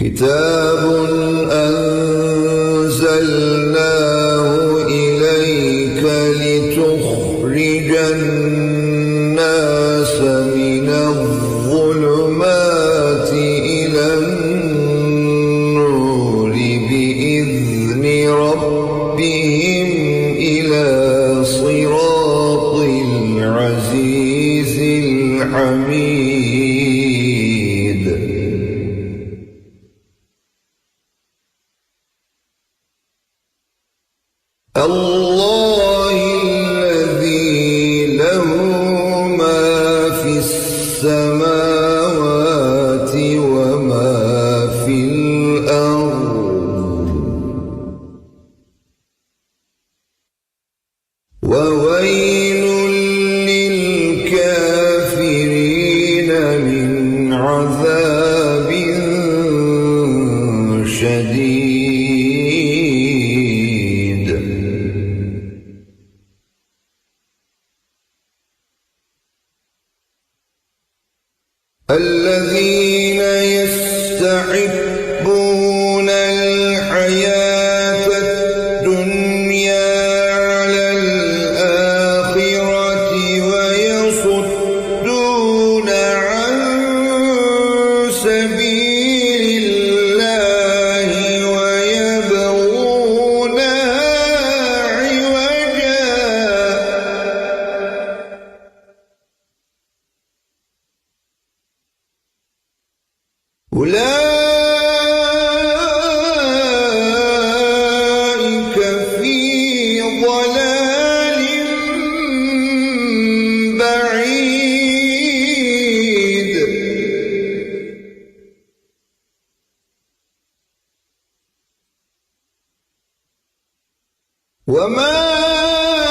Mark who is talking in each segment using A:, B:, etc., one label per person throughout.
A: كتاب أنزلناه إليك لتخرج الناس من الظلمات إلى النور بإذن ربهم إلى الله الذي له ما في السماوات وما في الأرض. وويل للكافرين من عذاب شديد. الذين يستحبون أولئك في ضلال بعيد. وما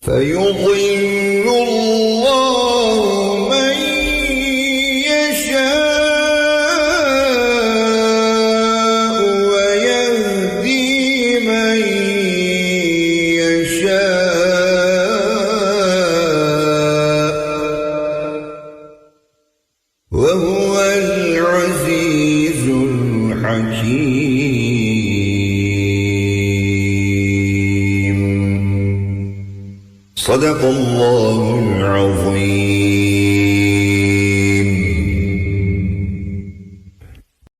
A: فيضل الله من يشاء ويهدي من يشاء. وهو العزيز الحكيم. صدق الله العظيم.